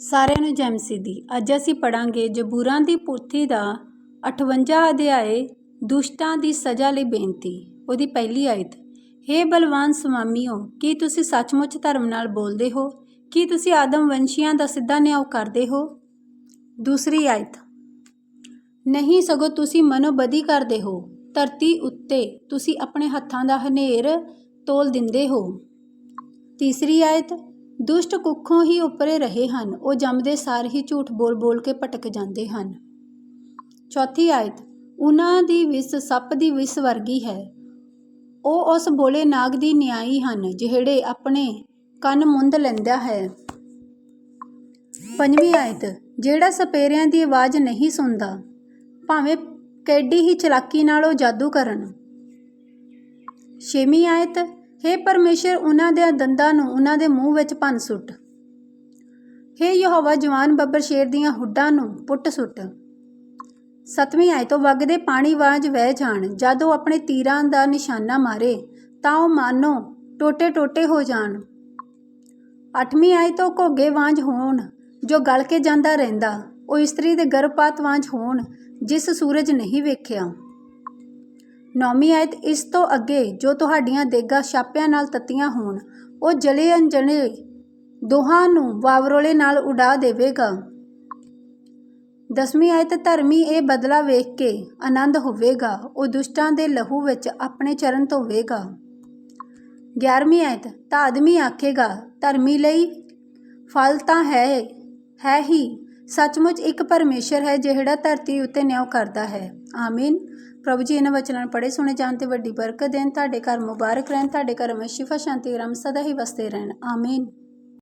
ਸਾਰਿਆਂ ਨੂੰ ਜੈ ਮਸੀਹ ਦੀ ਅੱਜ ਅਸੀਂ ਪੜਾਂਗੇ ਜਬੂਰਾਂ ਦੀ ਪੋਥੀ ਦਾ 58 ਅਧਿਆਏ ਦੁਸ਼ਟਾਂ ਦੀ ਸਜ਼ਾ ਲਈ ਬੇਨਤੀ। ਉਹਦੀ ਪਹਿਲੀ ਆਇਤ, ਹੇ ਬਲਵਾਨ ਸੁਆਮੀਓ ਕੀ ਤੁਸੀਂ ਸੱਚਮੁੱਚ ਧਰਮ ਨਾਲ ਬੋਲਦੇ ਹੋ? ਕੀ ਤੁਸੀਂ ਆਦਮ ਵੰਸ਼ੀਆਂ ਦਾ ਸਿੱਧਾ ਨਿਆਂ ਕਰਦੇ ਹੋ? ਦੂਸਰੀ ਆਇਤ, ਨਹੀਂ ਸਗੋਂ ਤੁਸੀਂ ਮਨੋਬਦੀ ਕਰਦੇ ਹੋ। ਧਰਤੀ ਉੱਤੇ ਤੁਸੀਂ ਆਪਣੇ ਹੱਥਾਂ ਦਾ ਹਨੇਰ ਤੋਲ ਦਿੰਦੇ ਹੋ। ਤੀਸਰੀ ਆਇਤ ਦੁਸ਼ਟ ਕੁੱਖੋਂ ਹੀ ਉੱਪਰੇ ਰਹੇ ਹਨ। ਉਹ ਜੰਮਦੇ ਸਾਰ ਹੀ ਝੂਠ ਬੋਲ ਬੋਲ ਕੇ ਭਟਕ ਜਾਂਦੇ ਹਨ। ਚੌਥੀ ਆਇਤ, ਉਹਨਾਂ ਦੀ ਵਿਸ ਸੱਪ ਦੀ ਵਿਸ ਵਰਗੀ ਹੈ। ਉਹ ਉਸ ਬੋਲੇ ਨਾਗ ਦੀ ਨਿਆਈ ਹਨ, ਜਿਹੜੇ ਆਪਣੇ ਕੰਨ ਮੁੰਦ ਲੈਂਦਾ ਹੈ। ਪੰਜਵੀਂ ਆਇਤ, ਜਿਹੜਾ ਸਪੇਰਿਆਂ ਦੀ ਆਵਾਜ਼ ਨਹੀਂ ਸੁਣਦਾ, ਭਾਵੇਂ ਕੈਡੀ ਹੀ ਚਲਾਕੀ ਨਾਲ ਉਹ ਜਾਦੂ ਕਰਨ। ਛੇਵੀਂ ਆਇਤ ਹੇ ਪਰਮੇਸ਼ਰ, ਉਹਨਾਂ ਦੇ ਦੰਦਾਂ ਨੂੰ ਉਹਨਾਂ ਦੇ ਮੂੰਹ ਵਿੱਚ ਭੰਨ ਸੁੱਟ। ਹੇ ਯਹੋਵਾ, ਜਵਾਨ ਬੱਬਰ ਸ਼ੇਰ ਦੀਆਂ ਹੁੱਡਾਂ ਨੂੰ ਪੁੱਟ ਸੁੱਟ। ਸਤਵੀਂ ਆਇਤ ਤੋਂ ਵਗਦੇ ਪਾਣੀ ਵਾਂਝ ਵਹਿ ਜਾਣ, ਜਦ ਉਹ ਆਪਣੇ ਤੀਰਾਂ ਦਾ ਨਿਸ਼ਾਨਾ ਮਾਰੇ, ਤਾਂ ਉਹ ਮਾਨੋ ਟੋਟੇ ਟੋਟੇ ਹੋ ਜਾਣ। ਅੱਠਵੀਂ ਆਇਤ ਤੋਂ ਘੋਗੇ ਵਾਂਝ ਹੋਣ, ਜੋ ਗਲ ਕੇ ਜਾਂਦਾ ਰਹਿੰਦਾ, ਉਹ ਇਸਤਰੀ ਦੇ ਗਰਭਪਾਤ ਵਾਂਝ ਹੋਣ, ਜਿਸ ਸੂਰਜ ਨਹੀਂ ਵੇਖਿਆ। ਨੌਵੀਂ ਆਇਤ, ਇਸ ਤੋਂ ਅੱਗੇ ਜੋ ਤੁਹਾਡੀਆਂ ਦੇਗਾ ਛਾਪਿਆਂ ਨਾਲ ਤੱਤੀਆਂ ਹੋਣ, ਉਹ ਜਲੇ ਅਣਜਲੇ ਦੋਹਾਂ ਨੂੰ ਵਾਵਰੋਲੇ ਨਾਲ ਉਡਾ ਦੇਵੇਗਾ। ਦਸਵੀਂ ਆਇਤ, ਧਰਮੀ ਇਹ ਬਦਲਾ ਵੇਖ ਕੇ ਆਨੰਦ ਹੋਵੇਗਾ, ਉਹ ਦੁਸ਼ਟਾਂ ਦੇ ਲਹੂ ਵਿੱਚ ਆਪਣੇ ਚਰਨ ਧੋਵੇਗਾ 11ਵੀਂ ਆਇਤ ਤਾਂ ਆਦਮੀ ਆਖੇਗਾ, ਧਰਮੀ ਲਈ ਫਲ ਤਾਂ ਹੈ ਹੈ ਹੀ, ਸੱਚਮੁੱਚ ਇੱਕ ਪਰਮੇਸ਼ਰ ਹੈ, ਜਿਹੜਾ ਧਰਤੀ ਉੱਤੇ ਨਿਆਂ ਕਰਦਾ ਹੈ। ਆਮੀਨ। ਪ੍ਰਭੂ ਜੀ, ਇਹਨਾਂ ਵਚਨਾਂ ਨੂੰ ਪੜ੍ਹੇ, ਸੁਣੇ, ਜਾਣ ਤੇ ਵੱਡੀ ਬਰਕਤ ਦੇਣ। ਤੁਹਾਡੇ ਘਰ ਮੁਬਾਰਕ ਰਹਿਣ, ਤੁਹਾਡੇ ਘਰ ਵਿੱਚ ਸ਼ਿਫਾ, ਸ਼ਾਂਤੀ ਰਮ ਸਦਾ ਹੀ ਵਸਦੇ ਰਹਿਣ। ਆਮੀਨ।